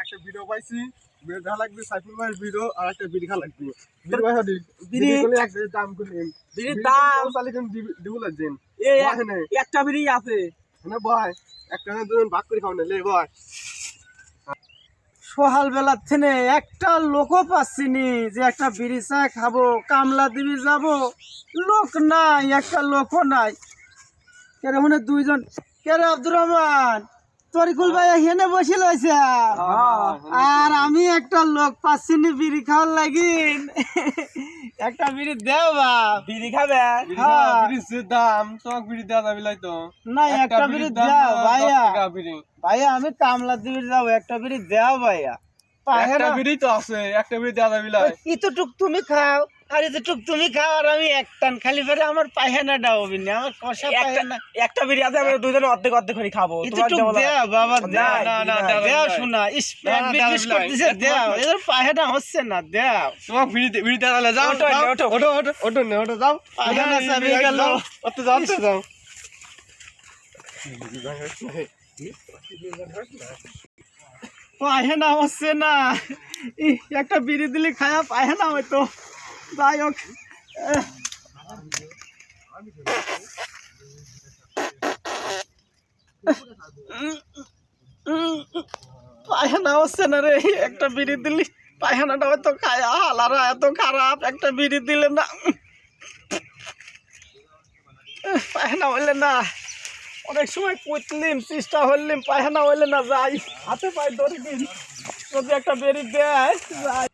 একটা ভিডিও পাইছি। ভিডিও লাগবে সাইফুল ভাইয়ের ভিডিও আর একটা বিড়ি লাগবে। ভাই হাদি দাম দাম। কোন একটা আছে। না বয়। একটা না দুজন ভাগ করে খাও না লে বয়। সকাল বেলার থেকে একটা লোকও পাচ্ছি নি যে একটা বিড়ি চা খাব কামলা দিবি যাব। লোক নাই একটা লোকও নাই। কেরে মনে দুইজন? কেরে আব্দুর রহমান? তরিকুল ভাই এখানে বসে লইছে আর আমি একটা লোক পাচ্ছি নি বিড়ি খাওয়ার লাগি। একটা বিড়ি দেও বা। বিড়ি খাবে? হ্যাঁ। বিড়ির দাম চক বিড়ি দেওয়া যাবে লাই তো। না একটা বিড়ি দেও ভাইয়া। ভাইয়া আমি কামলা দিবি যাব একটা বিড়ি দেও ভাইয়া। একটা বিড়ি তো আছে একটা বিড়ি দেওয়া যাবে লাই। এতটুক তুমি খাও। আর এতটুক তুমি খাও আর আমি এক টান খালি ফেরে আমার পায়খানাটা হবে না আমার কষা একটা পায়খানা। একটা বিড়ি আছে আমরা দুজনে অর্ধেক অর্ধেক করে খাব। তোমার কেমন বাবা না, না। শোনা ইস করতেছে এদের পায়খানা হচ্ছে না তোমার যাও ওঠো, যাও, ওঠো। ওঠো ওঠো ওঠো নে ওঠো যাও। পায়খানা যাও, গেল। অত যাও পায়খানা হচ্ছে না। একটা বিড়ি দিলে খায়া পায়খানা হয়তো যাই হোক পায়খানা হচ্ছে না রে, একটা বিড়ি দিলি, পায়খানাটা হয়তো খায়। হালারা এত খারাপ, একটা বিড়ি দিলে না। পায়খানা হইলে না, অনেক সময় কুতলিম চেষ্টা হইলিম, পায়খানা হইলে না যাই। হাতে পায়ে ধরে দিন যদি একটা বেরি দেয়, যাই।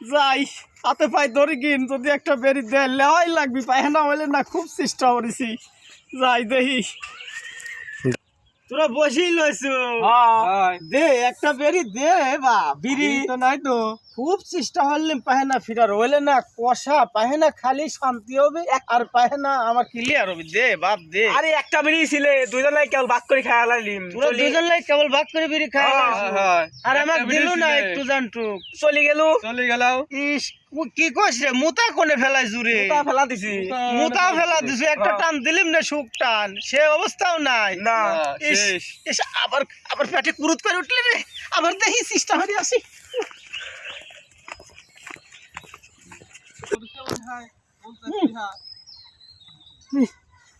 যাই হাতে পায়ে ধরে গিন যদি একটা বেরি দেয় লেওয়াই লাগবি পায়খানা হইলে না খুব চেষ্টা করেছি। যাই দেখি। তোরা বসেই লইছ। হাই দে একটা বেরি দে বা বিড়ি তো নাই তো। খুব চেষ্টা হইলাম পাহেনা ফিরার। হইলে না কষা পাহেনা খালি শান্তি হবে আর পাহেনা আমার ক্লিয়ার হবে। দে বাপ দে। আরে একটা বিড়ি ছিলে দুজনে কেবল ভাগ করে খাওয়া লাগলিম তোরা দুজন কেবল ভাগ করে বিড়ি খাই হাই হাই আর আমার দিল না। একটু জানটুক। চলে গেল। চলে গেলাও। ইস কি কইছ রে মুতা কোনে ফেলাই জুরে তা ফেলা দিছি। মুতা ফেলা দিছে। একটা টান দিলিম না সুখ টান। সে অবস্থাও নাই। না ইস, আবার আবার পেটে কুরুত করে উঠলে রে। আবার দেখি চেষ্টা হরি আসি।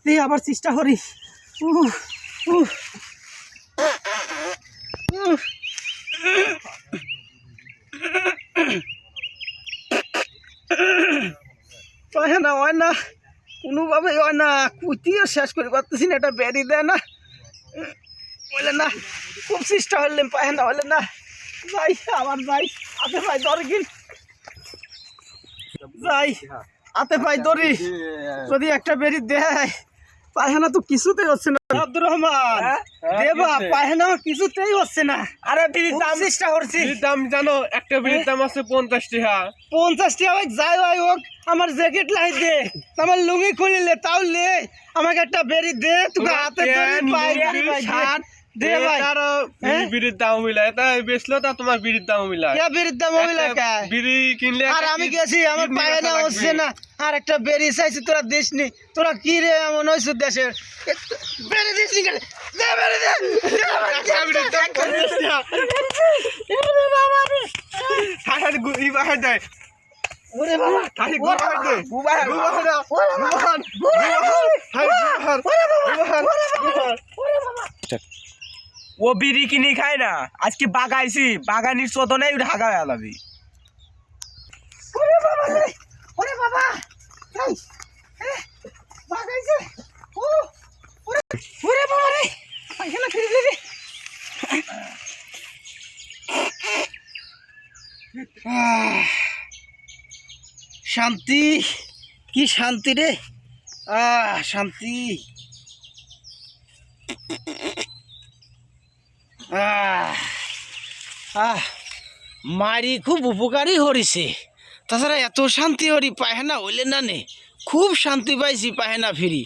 দেখি আবার চেষ্টা করি। উহ, উহ। হয় না হয় না। কোনোভাবে হয় না। কুতিও শেষ করে পারতেছি না এটা বেরি দেয় না। বলে না খুব চেষ্টা হইলাম পায় না হলে না। যাই আবার যাই। হাতে পাই ধরে গিন যাই হাতে পাই ধরি যদি একটা বেরি দেয় পায়খানা তো কিছুতেই হচ্ছে না। আব্দুর রহমান হ্যাঁ? দেবা পায়খানা কিছুতেই হচ্ছে না। আরে বিড়ির দাম চেষ্টা করছি। দাম জানো একটা বিড়ির দাম আছে পঞ্চাশ টাকা পঞ্চাশ টাকা যাই হয় হোক আমার জ্যাকেট লাই দে আমার লুঙ্গি খুলিলে তাও লে আমাকে একটা বেরি দে তোকে হাতে দে। শার্ট, দে ভাই। এটারও হ্যাঁ? বিড়ি- বিড়ির দাম মিলায়। তা বেচলো তা তোমার বিড়ির দাম মিলায়। কে বেরির দাম হইলা কে? বিড়ি কিনলে আর আমি গেছি আমার পায়ে না হচ্ছে না। আর একটা বেরি চাইছি তোরা দিস নি তোরা কি রে এমন হয়েছে দেশের? বেরি দিস কেন? দে বেরি দে। ওরে বাবা। ওরে বাবা। ওরে বাবা। ওরে বাবা। ও বিড়ি কিনে খায় না। আজকে বাগাইছি, বাগানির চোদনে ঢাকা হয়ে যাবি। শান্তি, কি শান্তি রে? আহ, শান্তি। আহ মারি খুব উপকারী হরিছে। তাছাড়া এত শান্তি হরি পায়খানা হইলে না নে, খুব শান্তি পাইছি পায়খানা ফিরি।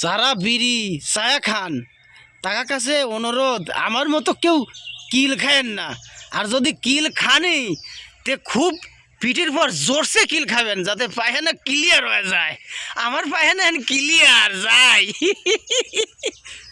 যারা বিড়ি, চায়া খান তার কাছে অনুরোধ, আমার মতো কেউ কিল খায়েন না। আর যদি কিল খানি, তে খুব পিঠের পর জোরসে কিল খাবেন, যাতে পায়খানা ক্লিয়ার হয়ে যায়। আমার পায়খানা ক্লিয়ার যায়।